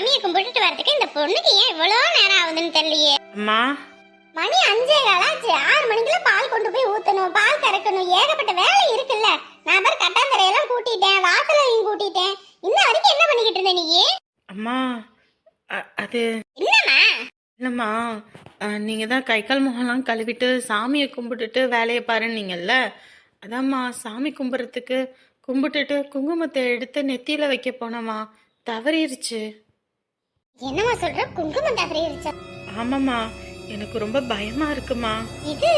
சாமியை கும்பிட்டுட்டு வரதுக்கு இந்த பொண்ணுக்கு ஏன் இவ்வளவு நேரம் ஆகுதுன்னு தெரியலையே? அம்மா. மணி அஞ்சே காலாச்சு ஆறு மணிக்குள்ள பால் கொண்டு போய் ஊத்தணும். பால் கறக்கணும். ஏகப்பட்ட வேலை இருக்குல்ல. நான் பாரு கட்டாந்தரையெல்லாம் கூட்டிட்டேன். வாசலையும் கூட்டிட்டேன். இன்ன வரைக்கும் என்ன பண்ணிக்கிட்டு இருந்த நீ? அம்மா அது என்னம்மா? இல்லைம்மா நீங்கள் தான் கை கால் முகம்லாம் கழுவிட்டு சாமியை கும்பிட்டுட்டு வேலையை பாருன்னீங்கல்ல? அதாம்மா சாமி கும்பிட்றதுக்கு கும்பிட்டுட்டு குங்குமத்தை எடுத்து நெத்தியில் வைக்க போனம்மா. தவறிருச்சு. என்னம்மா சொல்ற? குங்குமம் தவறிடுச்சா ஆமாம்மா. எனக்கு ரொம்ப பயமாக இருக்குமா இது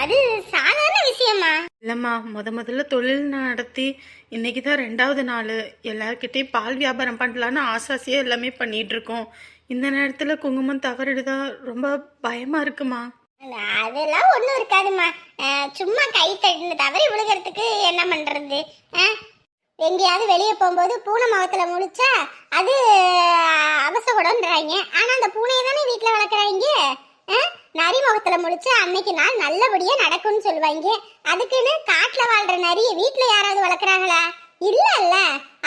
அது சாதாரண விஷயமா இல்லைம்மா. முத முதல்ல தொழில் நடத்தி இன்னைக்கு தான் ரெண்டாவது நாள். எல்லார்கிட்டயும் பால் வியாபாரம் பண்ணலான்னு ஆசாசியாக எல்லாமே பண்ணிட்டு இருக்கோம் இந்த நேரத்தில் குங்குமம் தவறிடுதா ரொம்ப பயமாக இருக்குமா அதெல்லாம் ஒண்ணும் இருக்காதும்மா. அஹ், சும்மா கை தட்டு தவறி விழுகிறதுக்கு என்ன பண்றது? எங்கேயாவது வெளியே போகும்போது பூனை முகத்துல முழிச்சா அது அஹ், அவசகுடம்ன்றாங்க ஆனா அந்த பூனையை தானே வீட்டுல வளர்க்குறாங்க? நரி முகத்துல முழிச்சா அன்னைக்கு நாள் நல்லபடியா நடக்கும்னு சொல்லுவாங்க. அதுக்குன்னு காட்டுல வாழ்ற நரிய வீட்டுல யாராவது வளர்க்குறாங்களா? இல்ல இல்ல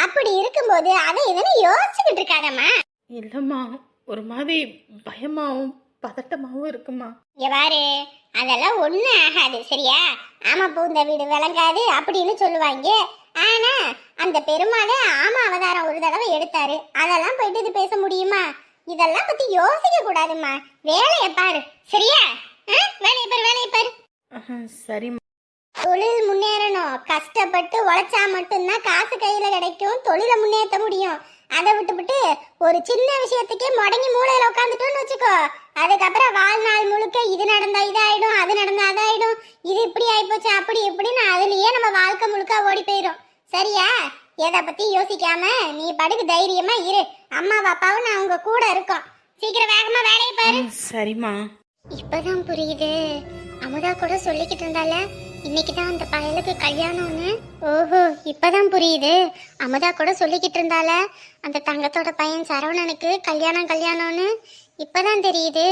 அப்படி இருக்கும்போது அதை இதனை யோசிச்சுக்கிட்டு இருக்காதம்மா. இல்லைம்மா ஒரு மாதிரி பயமாகவும் பதட்டமாகவும் இருக்குமா இங்க பாரு அதெல்லாம் ஒண்ணும் ஆகாது சரியா? ஆமா பூந்த வீடு விளங்காது அப்படின்னு சொல்லுவாங்க. ஆனா அந்த பெருமாளே ஆமா அவதாரம் ஒரு தடவை எடுத்தாரு. அதெல்லாம் போயிட்டு இது பேச முடியுமா? இதெல்லாம் பத்தி யோசிக்க கூடாதும்மா. வேலையை பாரு. சரியா? வேலையை பாரு வேலையை பாரு. சரிம்மா தொழில் முன்னேறணும். கஷ்டப்பட்டு உழைச்சா மட்டும்தான் காசு கையில கிடைக்கும். தொழிலை முன்னேற்ற முடியும். அதை விட்டுவிட்டு ஒரு சின்ன விஷயத்துக்கே முடங்கி மூளையில உட்காந்துட்டோம்னு வச்சுக்கோ. அதுக்கப்புறம் வாழ்நாள் முழுக்க இது நடந்தா இதாயிடும் அது நடந்தா அதாயிடும். இது இப்படி ஆயிப்போச்சு அப்படி இப்படின்னு அதுலயே நம்ம வாழ்க்கை முழுக்க ஓடி போயிடும் சரியா? எதை பத்தி யோசிக்காம நீ படுக்கு தைரியமா இரு. அம்மா அப்பாவும் நான் உங்க கூட இருக்கோம். சீக்கிரம் வேகமா வேலையை பாரு. சரிம்மா. இப்பதான் புரியுது. அமுதா கூட சொல்லிக்கிட்டு இருந்தால இன்னைக்கு தான் அந்த பயலுக்கு கல்யாணம்னு. ஓஹோ இப்பதான் புரியுது. அமுதா கூட சொல்லிக்கிட்டு இருந்தால அந்த தங்கத்தோட பையன் சரவணனுக்கு கல்யாணம் கல்யாணம்னு. இப்பதான் தெரியுது.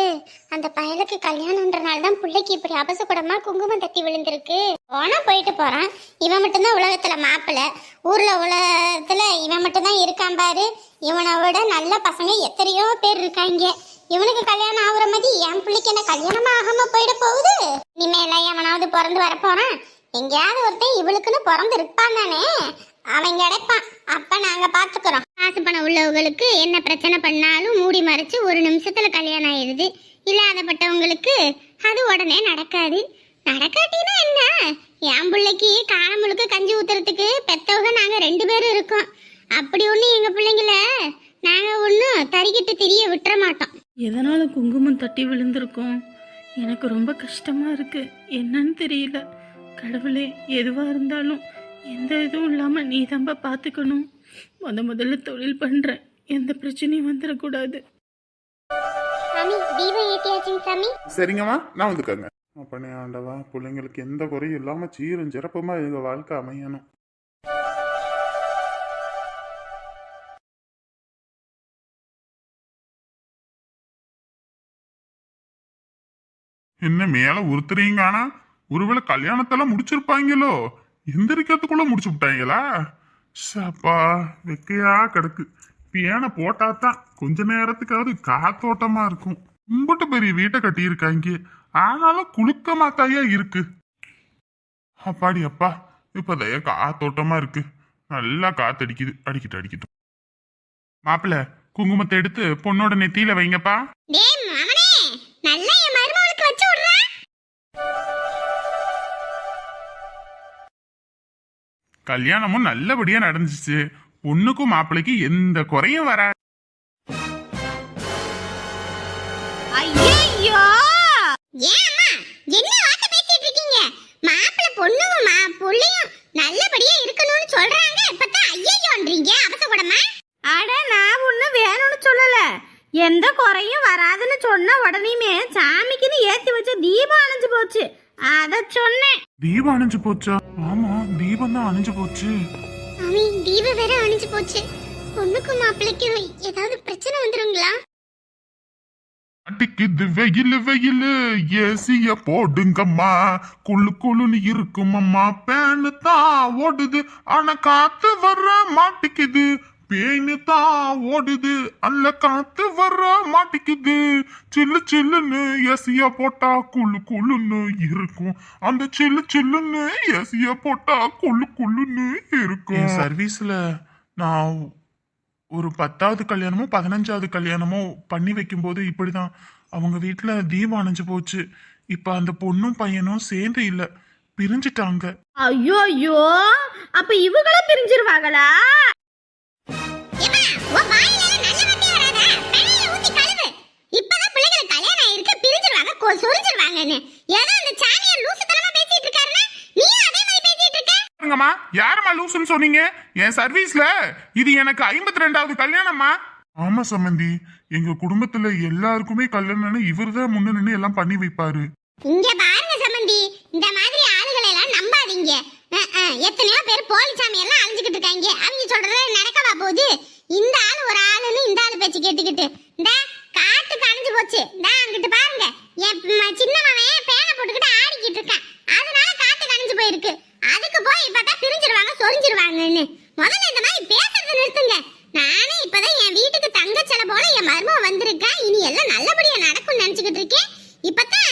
அந்த பயலுக்கு கல்யாணம்ன்றனால தான் பிள்ளைக்கு இப்படி அபசகுடமா குங்குமம் தட்டி விழுந்திருக்கு. போனா போயிட்டு போறான். இவன் மட்டும்தான் உலகத்துல மாப்பிள. ஊர்ல உலகத்துல இவன் மட்டும்தான் இருக்கான் பாரு. இவனை விட நல்ல பசங்க எத்தனையோ பேர் இருக்காங்க. இவனுக்கு கல்யாணம் ஆகுற மாதிரி என் பிள்ளைக்கு என்ன கல்யாணமா ஆகாம போயிட போகுது? இனிமேல எவனாவது பிறந்து வர போறான்? எங்கேயாவது ஒருத்தன் இவளுக்குன்னு பிறந்து இருப்பான் தானே? அவன் கிடைப்பான். அப்ப நான் உள்ளவங்களுக்கு என்ன பிரச்சனை பண்ணாலும் மூடி மறைச்சு ஒரு நிமிஷத்தில் கல்யாணம் ஆயிடுது இல்லாதப்பட்டவங்களுக்கு அது உடனே நடக்காது. நடக்காட்டினா என்ன? என் பிள்ளைக்கு காலம் முழுக்க கஞ்சி ஊத்துறதுக்கு பெத்தவங்க நாங்கள் ரெண்டு பேரும் இருக்கோம். அப்படி ஒண்ணு எங்கள் பிள்ளைங்கள நாங்கள் ஒன்றும் தறிக்கிட்டு திரிய விட்டுற மாட்டோம். எதனால குங்குமம் தட்டி விழுந்திருக்கோம்? எனக்கு ரொம்ப கஷ்டமா இருக்கு. என்னன்னு தெரியல. கடவுளே எதுவா இருந்தாலும் எந்த இதுவும் இல்லாமல் நீ தான்பா பார்த்துக்கணும் முத முதல்ல தொழில் பண்றேன். எந்த பிரச்சனையும் வந்துடக்கூடாது சாமி தீபம் ஏத்தியாச்சுங்க சாமி. சரிங்கம்மா நான் வந்துக்கங்க. அப்பனே ஆண்டவா பிள்ளைங்களுக்கு எந்த குறையும் இல்லாம சீரும் சிறப்புமா எங்க வாழ்க்கை அமையணும். என்ன மேல உறுத்துறீங்க ஆனா? ஒருவேளை கல்யாணத்தெல்லாம் முடிச்சிருப்பாங்களோ? எந்திரிக்கிறதுக்குள்ள முடிச்சு விட்டாங்களா? சப்பா வெக்கையா கிடக்கு. பியானை போட்டாதான் கொஞ்ச நேரத்துக்காவது காத்தோட்டமா இருக்கும். கும்பிட்டு பெரிய வீட்டை கட்டியிருக்காங்க. ஆனாலும் குளுக்கமா தாயா இருக்கு. அப்பாடி அப்பா இப்பதைய காத்தோட்டமா இருக்கு. நல்லா காத்தடிக்குது. அடிக்கிட்டு அடிக்கிட்டு. மாப்பிள்ள குங்குமத்தை எடுத்து பொண்ணோட நெத்தியில வைங்கப்பா. டேய் கல்யாணமும் நல்லபடியா நடந்துச்சு. பொண்ணுக்கும் மாப்பிள்ளைக்கு எந்த குறையும் வர ஐயோ ஏன் அம்மா என்ன வார்த்தை பேசிட்டு இருக்கீங்க? மாப்பிள்ளை பொண்ணும் மா புள்ளையும் நல்லபடியா இருக்கணும்னு சொல்றாங்க இப்பதான் ஐயோன்றீங்க அவசரப்படமா? அட நான் ஒன்றும் வேணும்னு சொல்லல. எந்த குறையும் வராதுன்னு சொன்ன உடனேயுமே சாமிக்குன்னு ஏத்தி வச்ச தீபம் அணைஞ்சு போச்சு. அத சொன்னேன். தீபம் அணைஞ்சு போச்சா? ஆமா. தீபம் தான் அணைஞ்சு போச்சு. மாமி தீபம் வேற அணிஞ்சு போச்சு. பொண்ணுக்கும் மாப்பிள்ளைக்கும் ஏதாவது பிரச்சனை வந்துருங்களா? அடிக்குது வெயில் வெயில். ஏசிய போடுங்கம்மா. குளு குளுன்னு இருக்குமம்மா. பேனு தான் ஓடுது. ஆனா காத்து வர மாட்டிக்குது. பேய்னு தான் ஓடுது. அல்ல காத்து வர மாட்டிக்குது. சில்லு சில்லுன்னு எசிய போட்டா குள்ளு குள்ளுன்னு இருக்கும். அந்த சில்லு சில்லுன்னு எசிய போட்டா குள்ளு குள்ளுன்னு இருக்கும். சர்வீஸ்ல நான் ஒரு பத்தாவது கல்யாணமோ பதினஞ்சாவது கல்யாணமோ பண்ணி வைக்கும்போது இப்படிதான். அவங்க வீட்டுல தீபம் அணைஞ்சு போச்சு. இப்ப அந்த பொண்ணும் பையனும் சேர்ந்து இல்ல. பிரிஞ்சிட்டாங்க. ஐயோ ஐயோ. அப்ப இவங்களும் பிரிஞ்சிருவாங்களா? சொரிஞ்சிருவாங்கன்னு. ஏதோ அந்த சாமியார் லூசுத்தனமா பேசிட்டு இருக்காருன்னா, நீயும் அதே மாதிரி பேசிட்டு இருக்க? பாருங்கம்மா யாரம்மா லூசுன்னு சொன்னீங்க? என் சர்வீஸ்ல இது எனக்கு ஐம்பத்தி ரெண்டாவது கல்யாணம்மா. ஆமா சம்பந்தி எங்க குடும்பத்துல எல்லாருக்குமே கல்யாணம்னு இவர் தான் முன்ன நின்று எல்லாம் பண்ணி வைப்பாரு. இங்க பாருங்க சம்பந்தி இந்த மாதிரி ஆளுகளை எல்லாம் நம்பாதீங்க. எத்தனையோ பேர் போலி சாமி எல்லாம் அழிஞ்சுக்கிட்டு இருக்காங்க. அவங்க சொல்றது நடக்கவா போகுது? இந்த ஆள் ஒரு ஆளுன்னு இந்த ஆள் பேச்சு கேட்டுக்கிட்டு இந்த காத்து கணிஞ்சு போச்சு. இந்த அங்கிட்டு பாருங்க. என் சின்ன மவன் பேனை போட்டுக்கிட்டு ஆடிக்கிட்டு இருக்கான். அதனால காத்து கணிஞ்சு போயிருக்கு. அதுக்கு போய் பார்த்தா பிரிஞ்சிருவாங்க சொரிஞ்சிருவாங்கன்னு. முதல்ல இந்த மாதிரி பேசுறதை நிறுத்துங்க. நானே இப்பதான் என் வீட்டுக்கு தங்க செல போல என் மருமக வந்திருக்கேன் இனி எல்லாம் நல்லபடியா நடக்கும்னு நினைச்சுக்கிட்டு இருக்கேன். இப்பதான்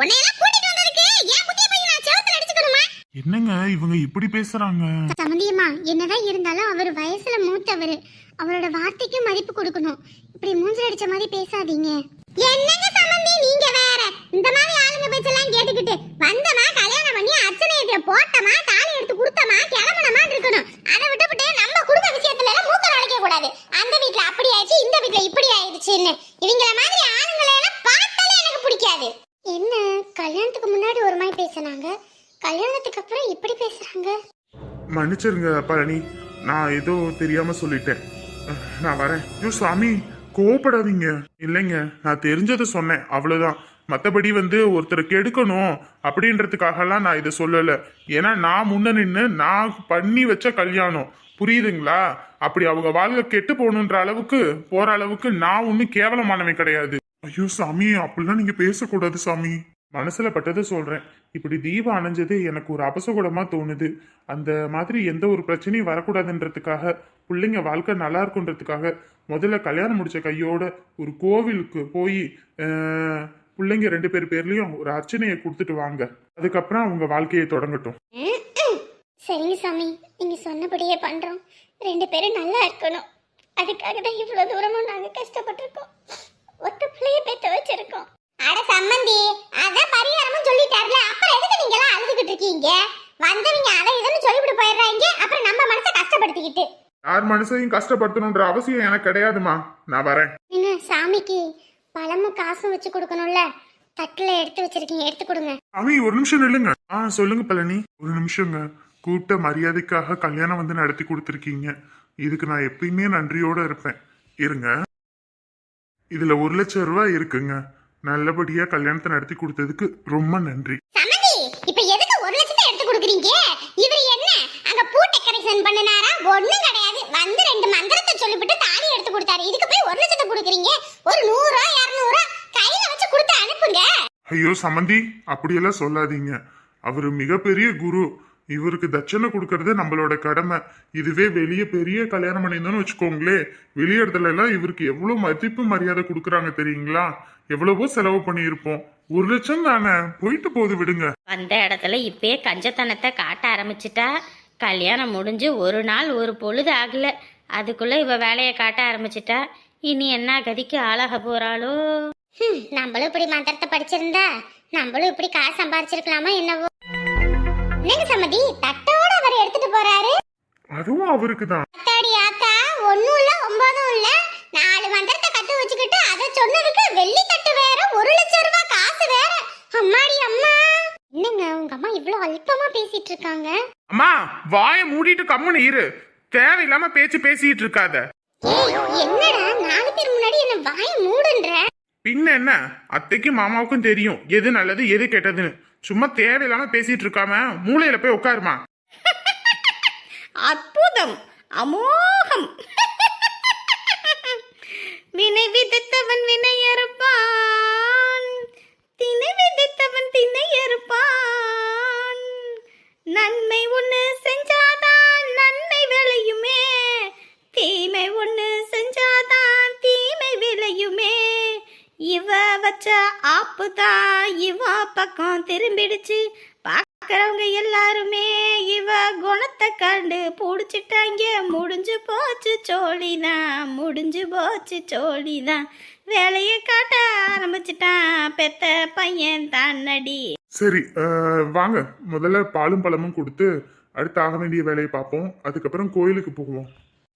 உன்னையெல்லாம் கூட்டிட்டு வந்ததுக்கு என் புத்திய போய் நான் செவத்துல அடிச்சுக்கணுமா? என்னங்க இவங்க இப்படி பேசுறாங்க சமந்தியம்மா என்னதான் இருந்தாலும் அவர் வயசுல மூத்தவர் அவரோட வார்த்தைக்கு மதிப்பு கொடுக்கணும் இப்படி மூஞ்சில் அடிச்ச மாதிரி பேசாதீங்க என்னங்க சம்பந்தி நீங்க வேற இந்த மாதிரி ஆளுங்க பேச்செல்லாம் கேட்டுக்கிட்டு வந்தமா கல்யாணம் பண்ணி அர்ச்சனை போட்டமா தாலி எடுத்து கொடுத்தமா கிளம்பணுமா இருக்கணும் அதை விட்டுவிட்டு நம்ம குடும்ப விஷயத்துல எல்லாம் மூக்க நுழைக்க கூடாது அந்த வீட்ல அப்படி ஆயிடுச்சு இந்த வீட்ல ஆயிடுச்சுன்னு இவங்கள மாதிரி ஆளுங்களை எல்லாம் பார்த்தாலே எனக்கு பிடிக்காது. என்ன? கல்யாணத்துக்கு முன்னாடி ஒரு மாதிரி பேசுனாங்க. கல்யாணத்துக்கு அப்புறம் இப்படி பேசுறாங்க? மன்னிச்சிருங்க பழனி. நான் ஏதோ தெரியாம சொல்லிட்டேன். நான் வரேன். ஐயோ சாமி கோவப்படாதீங்க. இல்லைங்க நான் தெரிஞ்சதை சொன்னேன். அவ்வளவுதான். மத்தபடி வந்து ஒருத்தரை கெடுக்கணும் அப்படின்றதுக்காகலாம் நான் இதை சொல்லல. ஏன்னா நான் முன்ன நின்று நான் பண்ணி வச்ச கல்யாணம். புரியுதுங்களா? அப்படி அவங்க வாழ்க்கை கெட்டு போகணுன்ற அளவுக்கு போற அளவுக்கு நான் ஒன்றும் கேவலமானவன் கிடையாது. ஐயோ சாமி அப்படிலாம் நீங்க பேசக்கூடாது சாமி. மனசுல பட்டதை சொல்றேன். இப்படி தீபம் அணைஞ்சது எனக்கு ஒரு அபசகுடமா தோணுது. அந்த மாதிரி எந்த ஒரு பிரச்சனையும் வரக்கூடாதுன்றதுக்காக பிள்ளைங்க வாழ்க்கை நல்லா இருக்குன்றதுக்காக முதல்ல கல்யாணம் முடிச்ச கையோட ஒரு கோவிலுக்கு போய் பிள்ளைங்க ரெண்டு பேர் பேர்லயும் ஒரு அர்ச்சனையை கொடுத்துட்டு வாங்க. அதுக்கப்புறம் அவங்க வாழ்க்கையை தொடங்கட்டும். சரிங்க சாமி நீங்க சொன்னபடியே பண்றோம். ரெண்டு பேரும் நல்லா இருக்கணும். அதுக்காக தான் இவ்வளவு தூரமும் நாங்க கஷ்டப்பட்டிருக்கோம். ஒத்த பிள்ளைய பெத்த வச்சிருக்கோம். அட சம்மந்தி அதான் பரிகாரமும் சொல்லிட்டாருல. அப்புறம் எதுக்கு நீங்க எல்லாம் அழுதுகிட்டு இருக்கீங்க? வந்தவங்க அதை இதுன்னு சொல்லிவிட்டு போயிடுறாங்க. அப்புறம் நம்ம மனசை கஷ்டப்படுத்திக்கிட்டு. யார் மனசையும் கஷ்டப்படுத்தணுன்ற அவசியம் எனக்கு கிடையாதுமா நான் வரேன். நீங்க சாமிக்கு பழமும் காசும் வச்சு கொடுக்கணும்ல? தட்டுல எடுத்து வச்சிருக்கீங்க. எடுத்து கொடுங்க. சாமி ஒரு நிமிஷம் நில்லுங்க. ஆ சொல்லுங்க பழனி. ஒரு நிமிஷங்க. கூட்ட மரியாதைக்காக கல்யாணம் வந்து நடத்தி கொடுத்துருக்கீங்க. இதுக்கு நான் எப்பயுமே நன்றியோட இருப்பேன். இருங்க. இதுல ஒரு லட்சம் ரூபாய் இருக்குங்க. நல்லபடியா கல்யாணத்தை நடத்தி கொடுத்ததுக்கு ரொம்ப நன்றி. இப்ப எதுக்கு ஒரு லட்சத்தை எடுத்து கொடுக்குறீங்க? இவர் என்ன? அங்க பூ டெக்கரேஷன் பண்ணினாரா? ஒண்ணும் கிடையாது. வந்து ரெண்டு மந்திரத்தை சொல்லிவிட்டு தாலி எடுத்து கொடுத்தாரு. இதுக்கு போய் ஒரு லட்சத்தை கொடுக்குறீங்க? ஒரு நூறோ இரநூறோ? கையில வச்சு கொடுத்து அனுப்புங்க. ஐயோ சமந்தி அப்படியெல்லாம் சொல்லாதீங்க. அவரு மிகப்பெரிய குரு. இவருக்கு தட்சணை கொடுக்கறது நம்மளோட கடமை. இதுவே வெளியே பெரிய கல்யாணம் பண்ணியிருந்தோம்னு வச்சுக்கோங்களே வெளிய இடத்துல எல்லாம் இவருக்கு எவ்வளவு மதிப்பு மரியாதை கொடுக்குறாங்க தெரியுங்களா? எவ்வளவோ செலவு பண்ணியிருப்போம். ஒரு லட்சம் தானே. போயிட்டு போது விடுங்க. வந்த இடத்துல இப்பயே கஞ்சத்தனத்தை காட்ட ஆரம்பிச்சிட்டா கல்யாணம் முடிஞ்சு ஒரு நாள் ஒரு பொழுது ஆகல. அதுக்குள்ள இவ வேலையை காட்ட ஆரம்பிச்சிட்டா. இனி என்ன கதிக்கு ஆளாக போறாளோ? ஹம், நம்மளும் இப்படி மந்திரத்தை படிச்சிருந்தா நம்மளும் இப்படி காசு சம்பாரிச்சிருக்கலாமா என்னவோ? என்னங்க சம்மதி தட்டோட அவர் எடுத்துட்டு போறாரு. அதுவும் அவருக்கு தான் அத்தாடி ஆத்தா ஒண்ணும் இல்ல ஒன்பதும் இல்ல நாலு மந்திரத்தை கத்து வச்சுக்கிட்டு அதை சொன்னதுக்கு வெள்ளி தட்டு வேற ஒரு லட்சம் ரூபாய் காசு வேற. அம்மாடி அம்மா. என்னங்க உங்க அம்மா இவ்வளவு அல்பமா பேசிட்டு இருக்காங்க? அம்மா வாயை மூடிட்டு கம்முன்னு இரு. தேவையில்லாம பேச்சு பேசிட்டு இருக்காத. ஏய் என்னடா நாலு பேர் முன்னாடி என்ன வாய மூடுன்ற? பின்ன என்ன? அத்தைக்கும் மாமாவுக்கும் தெரியும் எது நல்லது எது கெட்டதுன்னு. சும்மா தேவையில்லாம பேசிட்டு இருக்காம மூளையில போய் உட்காருமா? அற்புதம். அமோகம். வினை விதித்தவன் வினை அறுப்பான். தினை விதித்தவன் தினை அறுப்பான். நன்மை ஒண்ணு செஞ்சாதான் நன்மை விளையுமே. தீமை ஒண்ணு செஞ்சாதான் தீமை விளையுமே. வச்ச ஆப்பு தான் இவ பக்கம் திரும்பிடுச்சு. பார்க்கறவங்க எல்லாருமே இவ குணத்தை கண்டு பிடிச்சிட்டாங்க. முடிஞ்சு போச்சு சோழிதான் முடிஞ்சு போச்சு சோழிதான் வேலையை காட்ட ஆரம்பிச்சிட்டான் பெத்த பையன் தன்னடி. சரி வாங்க. முதல்ல பாலும் பழமும் கொடுத்து அடுத்து ஆக வேண்டிய வேலையை பார்ப்போம். அதுக்கப்புறம் கோயிலுக்கு போவோம்.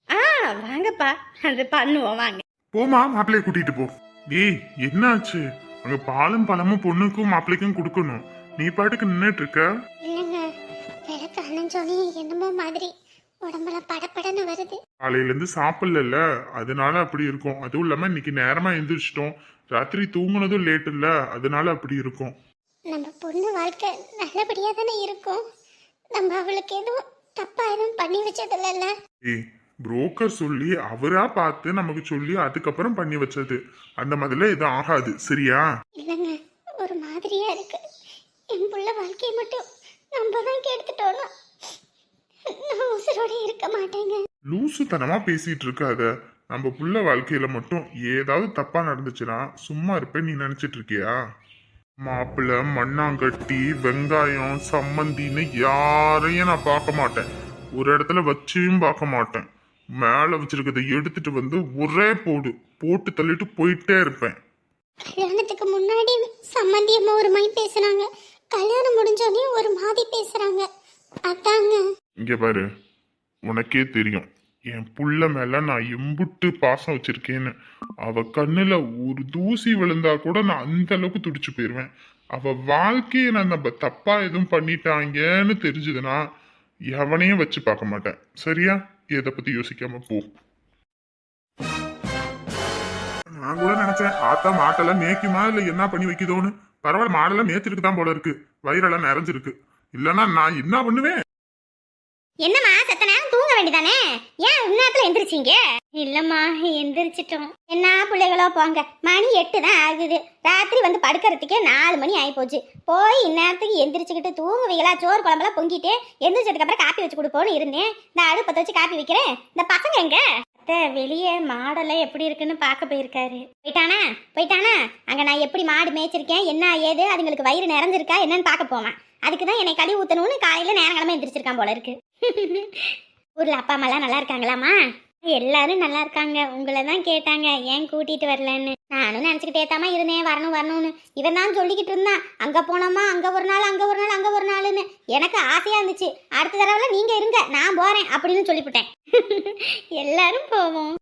ஆ வாங்கப்பா. அது பண்ணுவோம் வாங்க. போமா மாப்பிள்ளைய கூட்டிட்டு போ. டேய் என்னாச்சு? அங்க பாலும் பழமும் பொண்ணுக்கும் மாப்பிள்ளைக்கும் கொடுக்கணும். நீ பாட்டுக்கு நின்னுட்டு இருக்க இல்லைங்க விளக்கு அணைஞ்சோனே என்னமோ மாதிரி உடம்புல படபடன்னு வருது. காலையில இருந்து சாப்பிடல அதனால அப்படி இருக்கும். அதுவும் இல்லாம இன்னைக்கு நேரமா எந்திரிச்சிட்டோம். ராத்திரி தூங்குனதும் லேட் இல்ல. அதனால அப்படி இருக்கும். நம்ம பொண்ணு வாழ்க்கை நல்லபடியாக தானே இருக்கும். நம்ம அவளுக்கு எதுவும் தப்பா எதுவும் பண்ணி வச்சது இல்லைல்ல ஏய் புரோக்கர் சொல்லி அவரா பார்த்து நமக்கு சொல்லி அதுக்கப்புறம் பண்ணி வச்சது. அந்த மாதிரிலாம் எதுவும் ஆகாது. சரியா? இல்லைங்க ஒரு மாதிரியா இருக்கு. என் புள்ள வாழ்க்கையை மட்டும் நம்ம தான் கெடுத்துட்டோம்னா நான் உசுரோட இருக்க மாட்டேங்க. லூசுத்தனமா பேசிட்டு இருக்காத. நம்ம புள்ள வாழ்க்கையில மட்டும் ஏதாவது தப்பா நடந்துச்சுன்னா சும்மா இருப்பேன். நீ நினைச்சிட்டு இருக்கியா? மாப்பிள்ளை மண்ணாங்கட்டி வெங்காயம் சம்மந்தின்னு யாரையும் நான் பார்க்க மாட்டேன். ஒரு இடத்துல வச்சியும் பார்க்க மாட்டேன். மேல வச்சிருக்கிறத எடுத்துட்டு வந்து ஒரே போடு. போட்டு தள்ளிட்டு போயிட்டே இருப்பேன். கல்யாணத்துக்கு முன்னாடி சம்மந்தி அம்மா ஒரு மாதிரி பேசுனாங்க. கல்யாணம் முடிஞ்சோடனே ஒரு மாதிரி பேசுறாங்க. அதாங்க. இங்க பாரு. உனக்கே தெரியும். என் புள்ள மேல நான் எம்புட்டு பாசம் வச்சிருக்கேன்னு. அவ கண்ணுல ஒரு தூசி விழுந்தா கூட நான் அந்த அளவுக்கு துடிச்சு போயிருவேன். அவ வாழ்க்கையை நான் நம்ம தப்பா எதுவும் பண்ணிட்டாங்கன்னு தெரிஞ்சதுன்னா எவனையும் வச்சு பார்க்க மாட்டேன். சரியா? எதை பத்தி யோசிக்காம போ. நான் கூட நினைச்சேன் ஆத்தா மாட்டெல்லாம் மேய்க்குமா? இல்ல என்ன பண்ணி வைக்குதோன்னு? பரவாயில்ல மாடெல்லாம் மேய்ச்சிருக்கு தான் போல இருக்கு. வயிறெல்லாம் நிறைஞ்சிருக்கு. இல்லைன்னா நான் என்ன பண்ணுவேன்? என்னம்மா செத்த நேரம் தூங்க வேண்டிதானே ஏன் இந்நேரத்துல எந்திரிச்சீங்க? இல்லம்மா எந்திரிச்சிட்டோம். என்ன பிள்ளைகளோ போங்க. மணி எட்டு தான் ஆகுது. ராத்திரி வந்து படுக்கிறதுக்கே நாலு மணி ஆகி போச்சு. போய் இந்நேரத்துக்கு எந்திரிச்சுக்கிட்டு தூங்குவீங்களா? சோறு குழம்புலாம் பொங்கிட்டு எந்திரிச்சதுக்கு அப்புறம் காப்பி வச்சு கொடுப்போன்னு இருந்தேன். இந்த அடுப்பத்தை வச்சு காப்பி வைக்கிறேன். இந்த பசங்க எங்க? அத்தை வெளியே மாடெல்லாம் எப்படி இருக்குன்னு பார்க்க போயிருக்காரு. போயிட்டானா? போயிட்டானா? அங்க நான் எப்படி மாடு மேய்ச்சிருக்கேன்? என்ன ஏது? அதுங்களுக்கு வயிறு நிறைஞ்சிருக்கா? என்னன்னு பார்க்க போவேன். அதுக்கு தான் என்னை கழுவி ஊத்தணும்னு காலையில நேரங்கிழமை எந்திரிச்சிருக்கான் போல இருக்கு. ஊர்ல அப்பா அம்மாலாம் நல்லா இருக்காங்களாம்மா? எல்லாரும் நல்லா இருக்காங்க. உங்களை தான் கேட்டாங்க. ஏன் கூட்டிட்டு வரலன்னு. நானும் நினச்சிக்கிட்டே தாமா இருந்தேன். வரணும் வரணும்னு. இவன் தான் சொல்லிக்கிட்டு இருந்தான். அங்கே போனோமா? அங்கே ஒரு நாள் அங்கே ஒரு நாள் அங்கே ஒரு நாள்னு. எனக்கு ஆசையாக இருந்துச்சு. அடுத்த தடவை நீங்கள் இருங்க. நான் போகிறேன் அப்படின்னு சொல்லிவிட்டேன் எல்லாரும் போவோம்.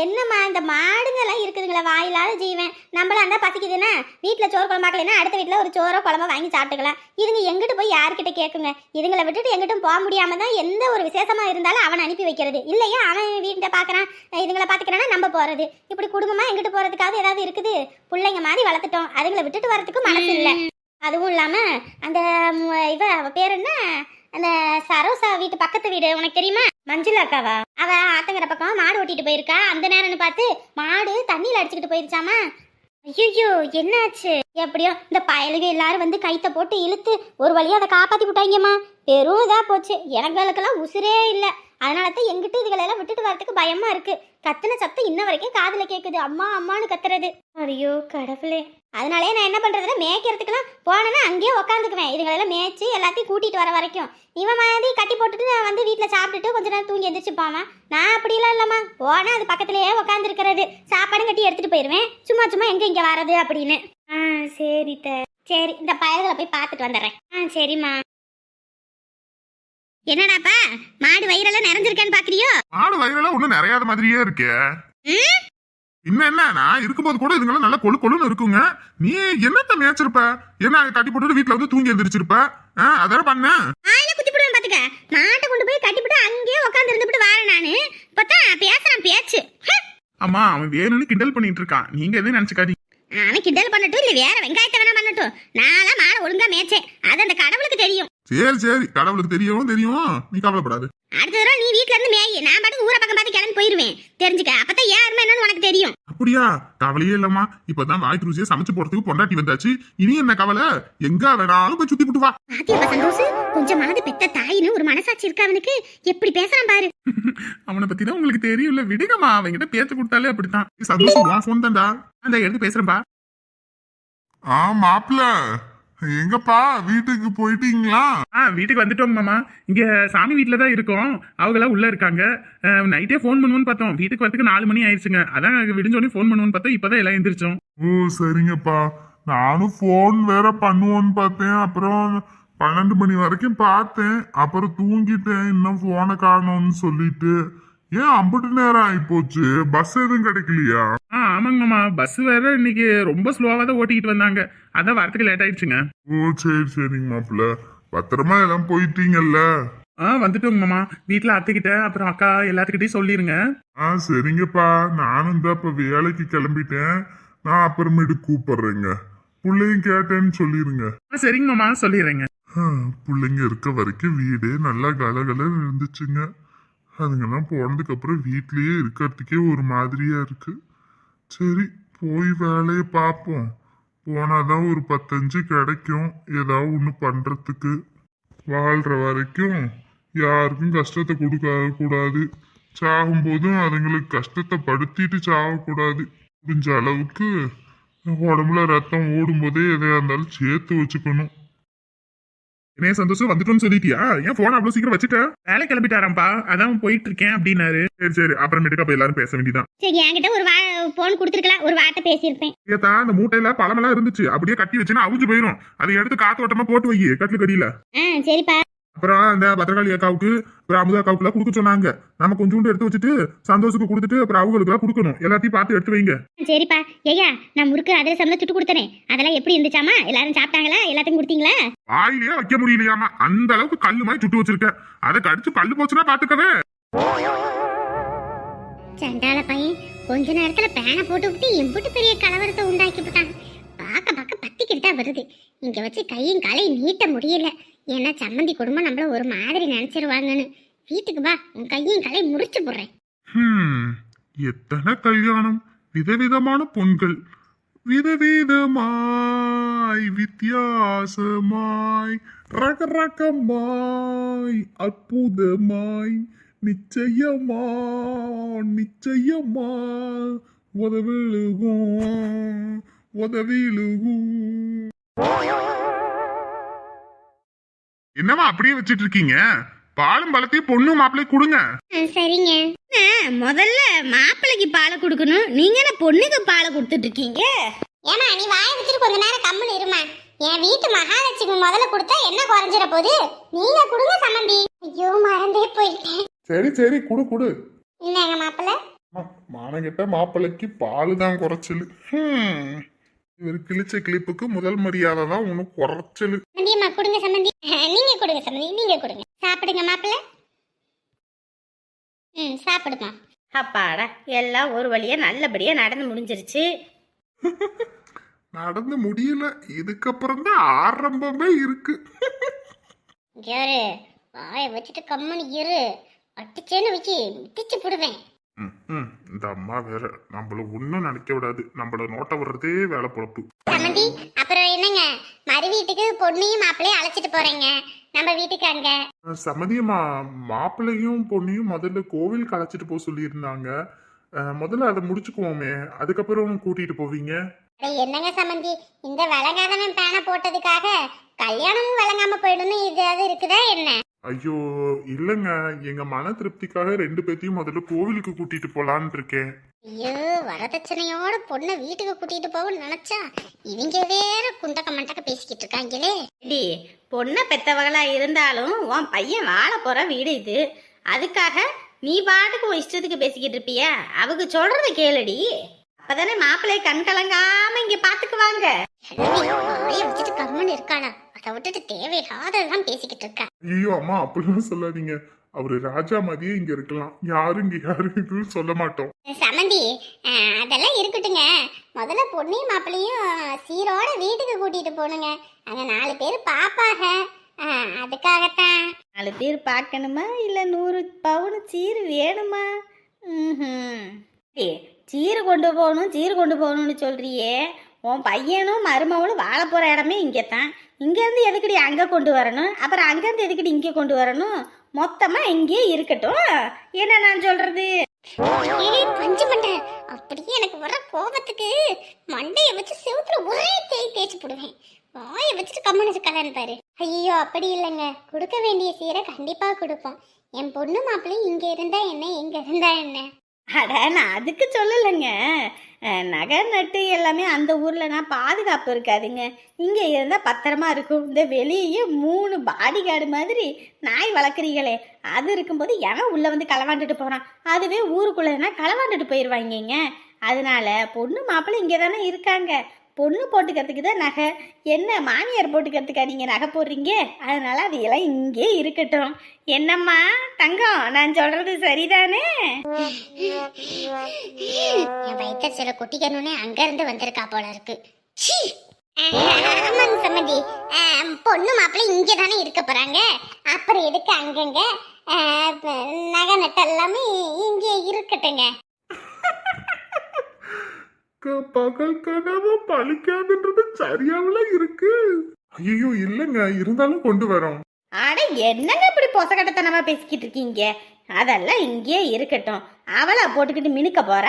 என்னம்மா இந்த மாடுங்கெல்லாம் இருக்குதுங்களா வாயில்லாத ஜீவன். நம்மளா இருந்தா பசிக்குதுன்னா வீட்டில் சோறு குழம்பாக்கலைன்னா அடுத்த வீட்டில் ஒரு சோறோ குழம்போ வாங்கி சாப்பிட்டுக்கலாம். இதுங்க எங்கிட்டு போய் யார்கிட்ட கேட்குங்க இதுங்களை விட்டுட்டு எங்கிட்டும் போக முடியாமல் தான் எந்த ஒரு விசேஷமாக இருந்தாலும் அவனை அனுப்பி வைக்கிறது. இல்லையா? அவன் வீட்டை பார்க்குறான் இதுங்களை பார்த்துக்கிறானா நம்ம போகிறது இப்படி குடும்பமாக எங்கிட்டு போகிறதுக்காக ஏதாவது இருக்குது? பிள்ளைங்க மாதிரி வளர்த்துட்டோம். அதுங்களை விட்டுட்டு வரதுக்கு மனசு இல்லை. அதுவும் இல்லாமல் அந்த இவ பேர் என்ன? அந்த சரோசா வீட்டு பக்கத்து வீடு உனக்கு தெரியுமா? மஞ்சுளா அக்காவா? அவ ஆத்தங்கர பக்கம் மாடு ஓட்டிட்டு போயிருக்கா. அந்த நேரம்னு பார்த்து மாடு தண்ணியில அடிச்சுக்கிட்டு போயிருச்சாமா? ஐயோ என்னாச்சு? எப்படியோ இந்த பயலுக எல்லாரும் வந்து கைத்த போட்டு இழுத்து ஒரு வழியா அதை காப்பாத்தி விட்டாங்கம்மா பெரும் இதா போச்சு. எனங்களுக்கெல்லாம் உசுரே இல்லை. அதனால தான் எங்கிட்ட இதுகளெல்லாம் விட்டுட்டு வரதுக்கு பயமா இருக்கு. கத்துன சத்தம் இன்ன வரைக்கும் காதுல கேக்குது. அம்மா அம்மானு கத்துறது. ஐயோ கடவுளே. அதனாலே நான் என்ன பண்றதுன்னா மேய்க்கிறதுக்கெல்லாம் போனேன்னா அங்கேயே உட்காந்துக்குவேன் இதுகளெல்லாம் மேய்ச்சி எல்லாத்தையும் கூட்டிட்டு வர வரைக்கும். இவன் மாதிரி கட்டி போட்டுட்டு நான் வந்து வீட்டில் சாப்பிட்டுட்டு கொஞ்ச நேரம் தூங்கி எந்திரிச்சு நான் அப்படிலாம் இல்லம்மா. போனா அது பக்கத்துலயே உக்காந்துருக்கிறது. சாப்பாடும் கட்டி எடுத்துட்டு போயிடுவேன் சும்மா சும்மா எங்க இங்க வர்றது அப்படின்னு. ஆ சரி சரி இந்த பயல்களை போய் பார்த்துட்டு வந்துடுறேன். ஆ சரிம்மா. என்னடாப்பா? மாடு வயிறெல்லாம் நிறைஞ்சிருக்கான்னு பாக்குறியோ? ஆடு வயிறெல்லாம் ஒண்ணும் நிறையாத மாதிரியே இருக்கே. இன்னும் என்ன? நான் இருக்கும்போது கூட இதுங்கெல்லாம் நல்லா கொழு கொழுன்னு இருக்குங்க. நீ என்னத்த மேய்ச்சிருப்ப? என்ன அங்க கட்டி போட்டுட்டு வீட்டுல வந்து தூங்கி எந்திரிச்சிருப்ப? ஆ, அதான பண்ண? ஆயில குத்தி போடுவேன் பாத்துக்க. மாட்டை கொண்டு போய் கட்டிவிட்டு அங்கேயே உட்காந்து இருந்துட்டு வரேன் நானு. இப்பதான் பேசுறேன் பேச்சு. அம்மா அவன் வேணும்னு கிண்டல் பண்ணிட்டு இருக்கான். நீங்க எதுவும் நினைச்சுக்காதீங்க. அவன் கிண்டல் பண்ணட்டும் இல்ல வேற வெங்காயத்தை வேணா பண்ணட்டும். நான்லாம் மாடை ஒழுங்கா மேய்ச்சேன். அது அந்த கடவுளுக்கு தெரியும். சரி சரி. கடவுளுக்கு தெரியும் தெரியும். நீ கவலைப்படாது. அடுத்த தடவை நீ வீட்ல இருந்து மேய். நான் பாட்டுக்கு ஊரை பக்கம் பார்த்து கிளம்பி போயிருவேன். தெரிஞ்சுக்க. அப்பதான் யாருமே என்னன்னு உனக்கு தெரியும். அப்படியா? கவலையே இல்லம்மா. இப்பதான் வாய்க்கு ருசியை சமைச்சு போறதுக்கு பொண்டாட்டி வந்தாச்சு. இனி என்ன கவலை? எங்க வேணாலும் போய் சுத்தி விட்டு வா. பாத்தியா சந்தோஷ்? கொஞ்சமாவது பெத்த தாயின்னு ஒரு மனசாட்சி இருக்கா அவனுக்கு. எப்படி பேசுறான் பாரு. அவனை பத்தி தான் உங்களுக்கு தெரியும்ல. விடுங்கம்மா. அவன்கிட்ட பேச்சு கொடுத்தாலே அப்படித்தான். சந்தோஷம் உன் ஃபோன் தான்டா. அந்த எடுத்து பேசுறேன்பா. ஆ மாப்பிள்ள. எங்கப்பா வீட்டுக்கு போயிட்டீங்களா? ஆ வீட்டுக்கு வந்துட்டோங்க மாமா. இங்க சாமி வீட்டில் தான் இருக்கோம். அவங்களாம் உள்ள இருக்காங்க. நைட்டே ஃபோன் பண்ணுவோன்னு பார்த்தோம். வீட்டுக்கு வரதுக்கு நாலு மணி ஆயிடுச்சுங்க. அதான் விடிஞ்சோடனே ஃபோன் பண்ணுவோன்னு பார்த்தா இப்பதான் எல்லாம் எந்திரிச்சோம். ஓ சரிங்கப்பா. நானும் ஃபோன் வேற பண்ணுவோன்னு பார்த்தேன். அப்புறம் பன்னெண்டு மணி வரைக்கும் பார்த்தேன். அப்புறம் தூங்கிட்டேன். இன்னும் ஃபோனை காணோம்னு சொல்லிட்டு. ஏன் அம்புட்டு நேரம் ஆயிப்போச்சு? பஸ் எதுவும் கிடைக்கலையா? ஆ ஆமாங்க மாமா பஸ் வேற இன்னைக்கு ரொம்ப ஸ்லோவாக தான் ஓட்டிக்கிட்டு வந்தாங்க. அதான் வரதுக்கு லேட் ஆயிடுச்சுங்க. ஓ சரி சரிங்க மாப்பிள்ள. பத்திரமா எல்லாம் போயிட்டீங்கல்ல? ஆ வந்துட்டோங்க மாமா வீட்டில் அத்தைக்கிட்ட அப்புறம் அக்கா எல்லாத்துக்கிட்டையும் சொல்லிருங்க. ஆ சரிங்கப்பா. நானும் தான் இப்ப வேலைக்கு கிளம்பிட்டேன். நான் அப்புறமேட்டு கூப்பிடுறேங்க. பிள்ளையும் கேட்டேன்னு சொல்லிருங்க. ஆ சரிங்க மாமா சொல்லிடுறேங்க பிள்ளைங்க இருக்க வரைக்கும் வீடே நல்லா கலகலன்னு இருந்துச்சுங்க. அதுங்கெல்லாம் போனதுக்கப்புறம் வீட்லேயே இருக்கிறதுக்கே ஒரு மாதிரியாக இருக்குது சரி போய் வேலையை பார்ப்போம். போனாதான் ஒரு பத்தஞ்சு கிடைக்கும். ஏதாவது ஒன்று பண்ணுறதுக்கு வாழ்கிற வரைக்கும் யாருக்கும் கஷ்டத்தை கொடுக்க கூடாது. சாகும்போதும் அதுங்களுக்கு கஷ்டத்தை படுத்திட்டு சாகக்கூடாது. முடிஞ்ச அளவுக்கு உடம்புல ரத்தம் ஓடும்போதே எதையாக இருந்தாலும் சேர்த்து வச்சுக்கணும். என்ன சந்தோஷம் வந்துட்டோம்னு சொல்லிட்டியா? ஏன் போன் அவ்வளவு சீக்கிரம் வச்சுட்ட? வேலை கிளம்பிட்டாராம்ப்பா. அதான் போயிட்டு இருக்கேன் அப்படின்னாரு. சரி சரி. அப்புறமேட்டுக்கு அப்ப எல்லாரும் பேச வேண்டியதான் சரி என்கிட்ட ஒரு வா போன் கொடுத்துருக்கலாம். ஒரு வார்த்தை பேசியிருப்பேன். ஏத்தா அந்த மூட்டையில பழமெல்லாம் இருந்துச்சு. அப்படியே கட்டி வச்சுன்னா அவுஞ்சு போயிடும் அதை எடுத்து காத்தோட்டமா போட்டு வை கட்டில கடியில சரிப்பா. அப்புறம் அந்த பத்திரகாளி அக்காவுக்கு அப்புறம் அமுதா அக்காவுக்கு எல்லாம் கொடுக்க சொன்னாங்க. நம்ம கொஞ்சோண்டு எடுத்து வச்சுட்டு சந்தோஷுக்கு கொடுத்துட்டு அப்புறம் அவங்களுக்கு எல்லாம் கொடுக்கணும். எல்லாத்தையும் பார்த்து எடுத்து வைங்க. சரிப்பா. ஐயா நான் முறுக்கு அதிரசம் தான் சுட்டு கொடுத்தனே. அதெல்லாம் எப்படி இருந்துச்சாமா? எல்லாரும் சாப்பிட்டாங்களா? எல்லாத்தையும் கொடுத்தீங்களா? வாயிலேயே வைக்க முடியலையாமா. அந்த அளவுக்கு கல்லு மாதிரி சுட்டு வச்சிருக்க அதை கடிச்சு கல்லு போச்சுன்னா பாத்துக்கவே. சண்டால பையன் கொஞ்ச நேரத்துல பேனை போட்டு விட்டு எம்புட்டு பெரிய கலவரத்தை உண்டாக்கி விட்டான் பார்க்க பார்க்க பத்திக்கிட்டு தான் வருது. இங்கே வச்சு கையும் காலையும் நீட்ட முடியல. ஏன்னா சம்மந்தி குடும்பம் நம்மள ஒரு மாதிரி நினைச்சிருவாங்கன்னு. வீட்டுக்கு வா உன் கையும் காலையும் முறிச்சு போடுறேன். எத்தனை கல்யாணம்? விதவிதமான பொண்கள். விதவிதமாய் வித்தியாசமாய் ரகரகமாய் அற்புதமாய் நிச்சயமா நிச்சயமா உதவிழுகும். உதவிழுகும் என்னவா அப்படியே வச்சிட்டு இருக்கீங்க பாலும் பழத்தையும் பொண்ணு மாப்பிள்ளையும் கொடுங்க. சரிங்க. முதல்ல மாப்பிள்ளைக்கு பாலை கொடுக்கணும். நீங்க என்ன பொண்ணுக்கு பாலை கொடுத்துட்டு இருக்கீங்க ஏமா நீ வாய வச்சுட்டு கொஞ்ச நேரம் கம்முன்னு இருமா என் வீட்டு மகாலட்சுமி முதல்ல கொடுத்தா என்ன குறைஞ்சிட போகுது நீங்க கொடுங்க சம்மந்தி ஐயோ மறந்தே போயிட்டேன். சரி சரி குடு குடு. இல்லைங்க மாப்பிள்ள? மானங்கிட்ட மாப்பிள்ளைக்கு பால் தான் குறைச்சல். ஹம். இவர் கிழிச்ச கிளிப்புக்கு முதல் மரியாதை தான் உனக்கு குறைச்சல். சம்மந்தியம்மா கொடுங்க சம்மந்தி நீங்க கொடுங்க சம்மந்தி நீங்க கொடுங்க. சாப்பிடுங்க மாப்பிள்ள. ம் சாப்பிடுமா. அப்பாடா எல்லாம் ஒரு வழியா நல்லபடியா நடந்து முடிஞ்சிருச்சு. நடந்து முடியல. இதுக்கப்புறம் தான் ஆரம்பமே இருக்கு. யாரு வாயை வச்சுட்டு கம்முன்னு இரு. அடிச்சேன்னு வச்சு மிதிச்சு போடுவேன். ம், ம். இந்த அம்மா வேற நம்மள ஒன்றும் நினைக்க விடாது. நம்மள நோட்ட விடுறதே வேலை பொழப்பு. சம்மந்தி அப்புறம் என்னங்க? மறு வீட்டுக்கு பொண்ணையும் மாப்பிள்ளையும் அழைச்சிட்டு போறேங்க. நம்ம வீட்டுக்கு அங்க. சம்மதியம்மா மாப்பிள்ளையும் பொண்ணையும் முதல்ல கோவில் களைச்சிட்டு போக சொல்லியிருந்தாங்க. அஹ், முதல்ல அதை முடிச்சுக்குவோமே. அதுக்கப்புறம் கூட்டிட்டு போவீங்க? அட என்னங்க சம்மந்தி இந்த விளங்காதவன் பேனை போட்டதுக்காக கல்யாணமும் விளங்காம போயிடும்னு இது இருக்குதா என்ன? ஐயோ இல்லைங்க. எங்க மன திருப்திக்காக ரெண்டு பேத்தையும் முதல்ல கோவிலுக்கு கூட்டிட்டு போலான்னு இருக்கேன் ஐயோ வரதட்சணையோட பொண்ணை வீட்டுக்கு கூட்டிட்டு போகணும்னு நினைச்சா இவங்க வேற குண்டக்க மண்டக்க பேசிக்கிட்டு இருக்காங்களே. டி பொண்ணை பெத்தவங்களா இருந்தாலும் உன் பையன் வாழ போற வீடு இது. அதுக்காக நீ பாட்டுக்கு உன் இஷ்டத்துக்கு பேசிக்கிட்டு இருப்பியா? அவங்க சொல்றத கேளுடி. அப்பதானே மாப்பிள்ளை கண் கலங்காம இங்க பாத்துக்குவாங்க. கம்முன்னு இருக்காளா அதை விட்டுட்டு தேவையில்லாததெல்லாம் பேசிக்கிட்டு இருக்கா? ஐயோ அம்மா அப்படிலாம் சொல்லாதீங்க. அவரு ராஜா மாதிரியே இங்க இருக்கலாம். யாரும் இங்க யாருக்கும் சொல்ல மாட்டோம். சமந்தி அதெல்லாம் இருக்கட்டுங்க. முதல்ல பொண்ணையும் மாப்பிள்ளையும் சீரோட வீட்டுக்கு கூட்டிட்டு போகணுங்க அங்க நாலு பேர் பாப்பாக. அஹ், அதுக்காகத்தான். நாலு பேர் பார்க்கணுமா? இல்ல நூறு பவுன் சீர் வேணுமா? ம்ஹும். ஏய், சீர் கொண்டு போகணும் சீர் கொண்டு போகணும்னு சொல்றியே. உன் பையனும் மருமவளும் வாழ போகிற இடமே இங்கே தான் இங்கேருந்து எதுக்கடி அங்கே கொண்டு வரணும்? அப்புறம் அங்கேருந்து எதுக்கடி இங்கே கொண்டு வரணும்? மொத்தமாக இங்கேயே இருக்கட்டும். என்ன நான் சொல்றது? பஞ்சு அப்படியே எனக்கு வர கோபத்துக்கு மண்டையை வச்சு செவுத்துல ஒரே தேய் தேய்ச்சி போடுவேன். வாயை வச்சுட்டு கம்முனு கல்யாணம் பாரு. ஐயோ அப்படி இல்லைங்க. கொடுக்க வேண்டிய சீரை கண்டிப்பாக கொடுப்போம். என் பொண்ணு மாப்பிள்ளையும் இங்கே இருந்தா என்ன இங்கே இருந்தா என்ன? அட நான் அதுக்கு சொல்லலைங்க. நகை நட்டு எல்லாமே அந்த ஊரில் நான் பாதுகாப்பு இருக்காதுங்க. இங்கே இருந்தால் பத்திரமா இருக்கும். இந்த வெளியே மூணு பாடி கார்டு மாதிரி நாய் வளர்க்குறீங்களே அது இருக்கும்போது எவன் உள்ளே வந்து களவாண்டுட்டு போகிறான் அதுவே ஊருக்குள்ளேனா களவாண்டுட்டு போயிடுவாங்கங்க அதனால பொண்ணு மாப்பிள்ளை இங்கே தானே இருக்காங்க. பொண்ணு போட்டுக்கிறதுக்கு தான் நகை? என்ன மாமியார் போட்டுக்கிறதுக்கா நீங்கள் நகை போடுறீங்க? அதனால் அது எல்லாம் இங்கே இருக்கட்டும். என்னம்மா தங்கம் நான் சொல்கிறது சரிதானே? என் வயிற்ற சில குட்டிக்கணும்னே அங்கேருந்து வந்திருக்கா போல இருக்கு. சீ! ஆமாங்க பொண்ணு மாப்பிள்ளை இங்கே தானே இருக்க போகிறாங்க அப்புறம் எதுக்கு அங்கங்க? நகை நட்டு எல்லாமே இங்கே இருக்கட்டுங்க. பகல் கனவு பழிக்காதுன்றது சரியாவில இருக்கு. ஐயோ இல்லைங்க இருந்தாலும் கொண்டு வரோம். அட என்னங்க இப்படி பொசகட்டத்தனமா பேசிக்கிட்டு இருக்கீங்க? அதெல்லாம் இங்கேயே இருக்கட்டும். அவளா போட்டுக்கிட்டு மினுக்க போற?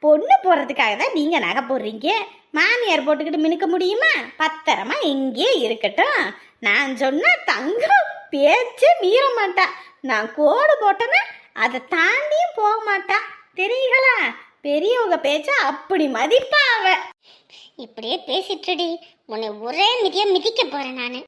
பொண்ணு போடுறதுக்காக தான் நீங்க நகை போடுறீங்க? மாமியார் போட்டுக்கிட்டு மினுக்க முடியுமா? பத்திரமா இங்கேயே இருக்கட்டும். நான் சொன்ன தங்கம் பேச்சு மீற மாட்டா. நான் கோடு போட்டேன்னா அதை தாண்டியும் போக மாட்டா. தெரியுங்களா? பெரியவங்க பேச்ச அப்படி மதிப்பா அவ இப்படியே பேசிட்டுடி. உன்னை ஒரே மிதியா மிதிக்க போறேன் நானு.